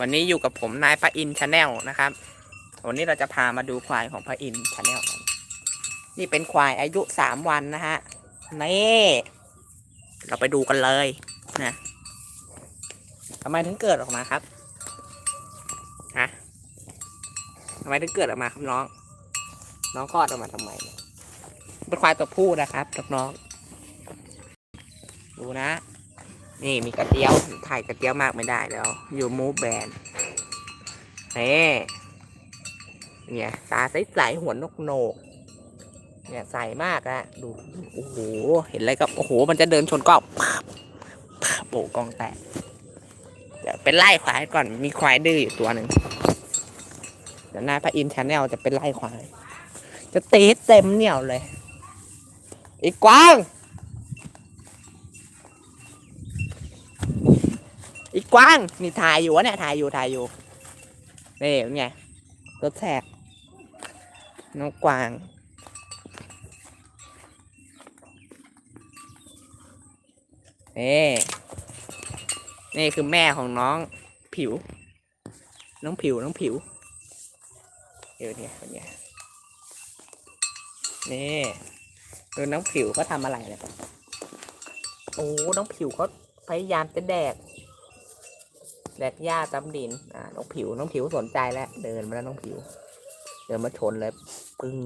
วันนี้อยู่กับผมนายพระอินชาแนลนะครับ วันนี้เราจะพามาดูควายของพระอินชาแนลนี่เป็นควายอายุสามวันนะฮะ นี่ เราไปดูกันเลยนะทำไมถึงเกิดออกมาครับฮะทำไมถึงเกิดออกมาครับน้อง น้องคลอดออกมาทำไม เป็นควายตัวผู้นะครับน้อง ดูนะ นี่มีกระเตี้ยวถ่ายกระเตี้ยวมากไม่ได้แล้ว อยู่มูฟแบนนี่เนี่ยตาใสๆหัวนกโหนก เนี่ยใสมากอะดูโอ้โหเห็นอะไรกับโอ้โห มันจะเดินชนกล้องปั๊บปั๊บโอ้กองแตกเดี๋ยวเป็นไล่ควายก่อนมีควายดื้ออยู่ตัวหนึ่งเดี๋ยวนายพระอินทร์ชาแนลจะเป็นไล่ควาย จะตีเต็มเหนี่ยวเลย อีกกว้าง อีกกวางนี่ถ่ายอยู่วะเนี่ยถ่ายอยู่ถ่ายอยู่นี่เป็นไงรถแท็กน้องกวางนี่นี่คือแม่ของน้องผิว น้องผิวน้องผิวเดี๋ยวเนี่ยเป็นไงนี่ดูน้องผิวเขาทำอะไรเนี่ยโอ้น้องผิวเขาพยายามจะแดก แดกหญ้าตำดิน อ่า น้องผิว น้องผิวสนใจแล้ว เดินมาแล้วน้องผิว เดินมาชนเลย ปึ้ง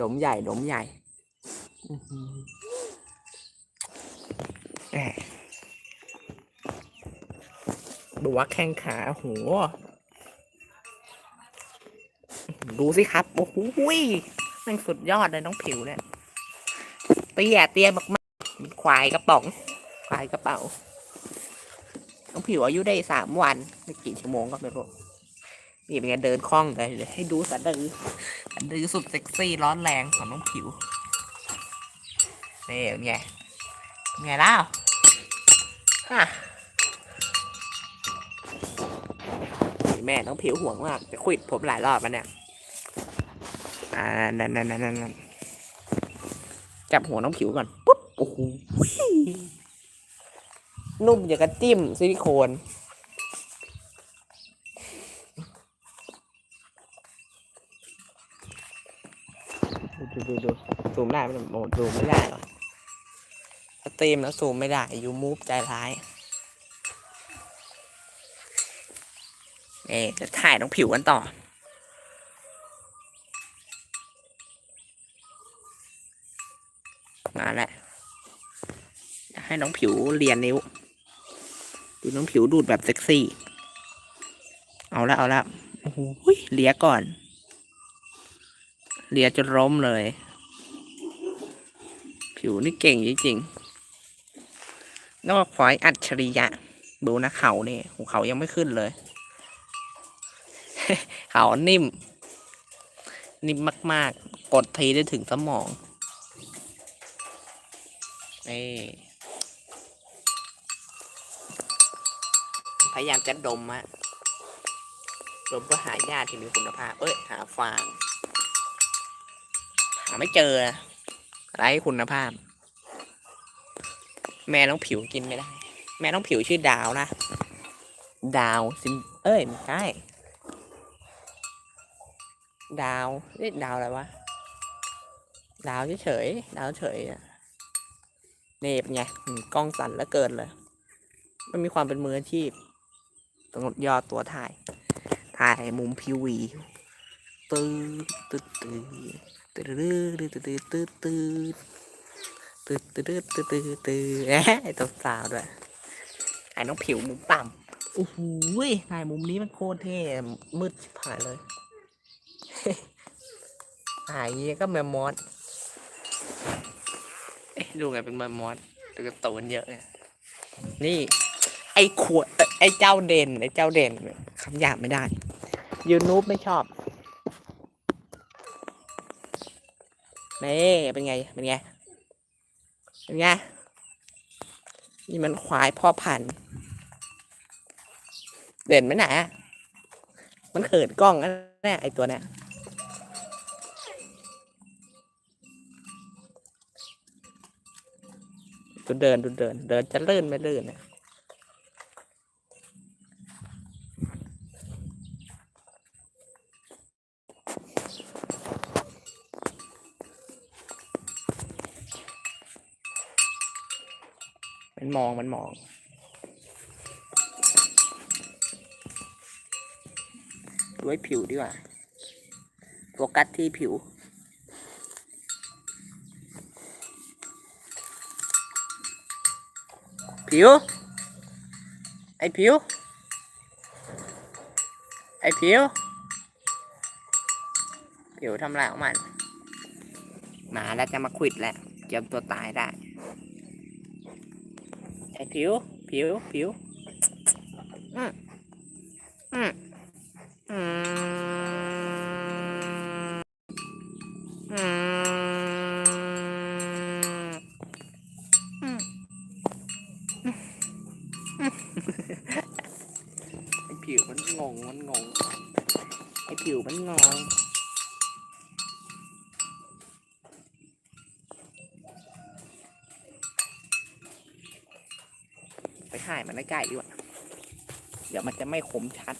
ดมใหญ่ดมใหญ่ดูว่าแข้งขาโหดูสิครับ โอ้โหแม่งสุดยอดเลยน้องผิวเนี่ยเตี้ยเตี้ยมากๆเป็นควายกระป๋อง ควายกระเป๋า น้องผิวอายุได้สามวันไม่กี่ชั่วโมงก็ไม่รู้นี่เป็นไงเดินคล่องเลยเดี๋ยวให้ดูสะดือสะดือสุดเซ็กซี่ร้อนแรงของน้องผิวนี่เป็นไงเป็นไงแล้วฮะแม่น้องผิวห่วงมากจะควิดผมหลายรอบแล้วเนี่ยอ่านั่นนั่นนั่นนั่นจับหัวน้องผิวก่อนปุ๊บโอ้โห นุ่มอย่างกระจิ้มซิลิโคนดูดูดูซูมได้ไหมโอ้ซูมไม่ได้หรอสตรีมแล้วซูมไม่ได้ยูมูฟใจร้ายเอ๊จะถ่ายน้องผิวกันต่อมาแล้วอยากให้น้องผิวเรียนนิ้ว ดูน้องผิวดูดแบบเซ็กซี่ เอาละเอาละโอ้โหเลียก่อน เลียจนล้มเลย ผิวนี่เก่งจริงๆนอกควายอัจฉริยะ ดูนะเขาเนี่ยหัวเขายังไม่ขึ้นเลย เขานิ่ม นิ่มมาก ๆ กดทีได้ถึงสมอง นี่ พยายามจะดมอะดมเพื่อหาหญ้าที่มีคุณภาพ เอ้ย หาฟาง หาไม่เจอนะไร้คุณภาพ แม่น้องผิวกินไม่ได้ แม่น้องผิวชื่อดาวนะ ดาวซิมเอ้ยไม่ใช่ดาวเรียกดาวอะไรวะ ดาวเฉยๆดาวเฉยอะนี่เป็นไงกล้องสั่นแล้วเกินเลย มันมีความเป็นมืออาชีพ ต้องย่อตัวถ่าย ถ่ายมุมพิวีตื้อตื้อตื้อตื้อตื้อตื้อตื้อตื้อตื้อตื้อตื้อตื้อตื้อตื้อตื้อแหมตัวสาวด้วยไอ้น้องผิวมุมต่ำโอ้โหถ่ายมุมนี้มันโคตรเท่มืดชิบหายเลยถ่ายอย่างนี้ก็แมมมอสเอ๊ะดูไงเป็นแมมมอสดูกระตูนเยอะเนี่ยนี่ไอ้ขวดเอ่อ ไอ้เจ้าเด่นไอ้เจ้าเด่นคำหยาบไม่ได้ยูนูบไม่ชอบนี่เป็นไง เป็นไง เป็นไง นี่มันควายพ่อพันธุ์ เด่นไหมไหนะมันเขินกล้องนั่นแน่ไอตัวเนี้ยดูเดินดูเดิน เดินจะเลื่อนไม่ลื่อนเนี่ย มันมองมันมองดูไอ้ผิวดีกว่า โฟกัสที่ผิว ผิว ไอ้ผิว ไอ้ผิว ผิวทำลายของมัน หมาแล้วจะมาควิดแหละเกียมตัวตายได้ ผิว ผิว ผิวอืมอืมอืมอืมอืมไอ้ผิวมันงง มันงง ไอ้ผิวมันงง ไปถ่ายมันใกล้ๆดีกว่า เดี๋ยวมันจะไม่คมชัด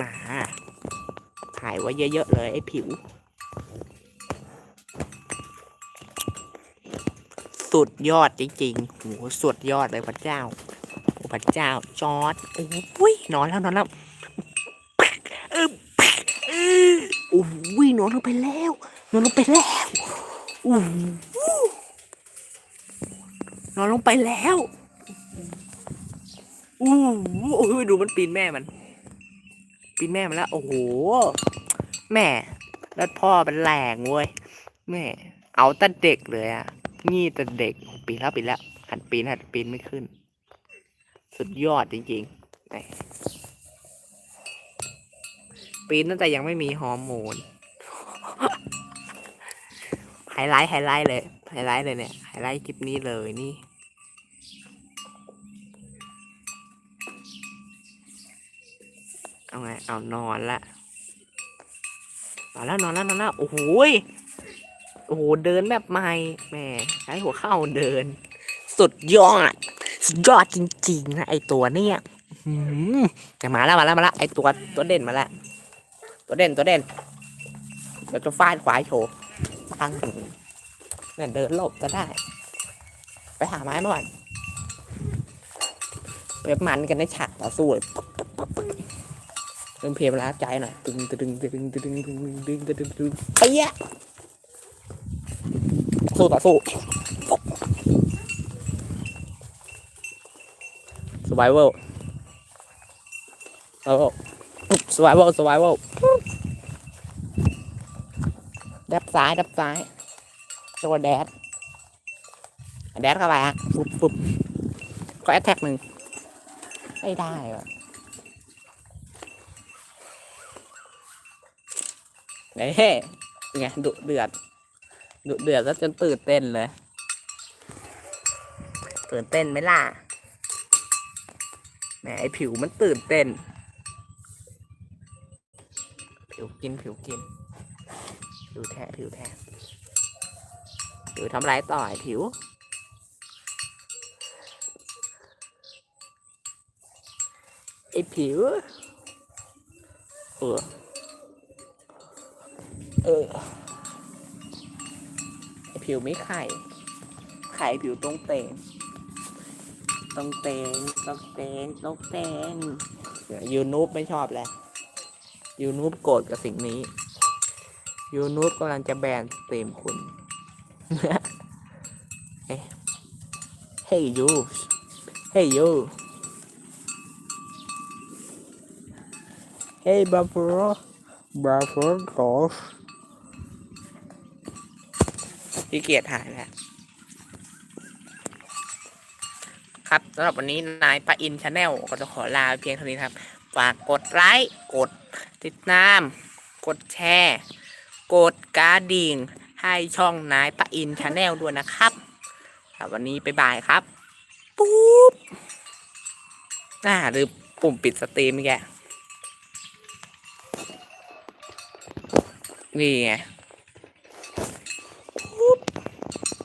มาถ่ายไว้เยอะๆเลยไอ้ผิว สุดยอดจริงๆโหสุดยอดเลยพระเจ้าโอ้พระเจ้าจอดโอ้ยนอนแล้วนอนแล้วโอ้ยนอนลงไปแล้วนอนลงไปแล้วโอ้นอนลงไปแล้ว อู้หูโอ้ดูมันปีนแม่มัน ปีนแม่มันแล้ว โอ้โห แม่แล้วพ่อเป็นแรงเว้ย แม่ เอาแต่เด็กเลยอะนี่แต่เด็ก ปีนแล้วปีนแล้ว หันปีนหันปีนไม่ขึ้น สุดยอดจริงๆปีนตั้งแต่ยังไม่มีฮอร์โมน ไฮไลท์ไฮไลท์เลย ไฮไลท์เลยเนี่ย ไฮไลท์คลิปนี้เลยนี่ เอา ไงเอานอนละนอนแล้วนอนแล้วนอนแล้วโอ้โหยโอ้โหเดินแบบใหม่แหม่ใช้หัวเข่าเดิน สุดยอดสุดยอดจริงๆนะไอตัวเนี้ยหือแต่มาแล้วมาแล้วมาแล้วไอตัวตัวเด่นมาแล้วตัวเด่นตัวเด่นเดี๋ยวจะฟาดขวายโชว์ปังเนี่ยเดินหลบจะได้ ไปหาไม้มาก่อนไปมันกันในฉากต่อสู้เลย เริ่มเพลงแล้วใจหน่อยตึงตึงตึงตึงตึงตึงตึงตึงตึงตึงเปี้ยะสู้ต่อสู้ survival survival survival survival ดับซ้ายดับซ้ายตัวแดดแดดเข้าไปอะปุ๊บปุ๊บก็แอตแทกหนึ่งไม่ได้ว่ะ เอ้ไงดุเดือดดุเดือดแล้วจนตื่นเต้นเลย ตื่นเต้นไหมล่ะแหมไอผิวมันตื่นเต้น ผิวกินผิวกิน ผิวแทะผิวแทะผิวทำไรต่อไอผิวไอผิวเออ เออไอ้ผิวไม่ไข่ไข่ผิวตรงเตงตรงเตงตรงเตงตรงเตงเดี๋ยวยูนูบไม่ชอบแล้วยูนูบโกรธกับสิ่งนี้ยูนูบกำลังจะแบนสตรีมคุณเฮ้ย Hey you Hey you Hey Buffalo Buffalo พี่เกียรถ่ายแล้วครับสำหรับวันนี้นายปะอินชาแนลก็จะขอลาเพียงเท่านี้ครับ ฝากกดไลค์กดติดตาม กดแชร์ กดกระดิ่งให้ช่องนายปะอินชาแนลด้วยนะครับครับวันนี้ไปบายครับ ปุ๊บน่าหรือปุ่มปิดสตรีมแกนี่ไง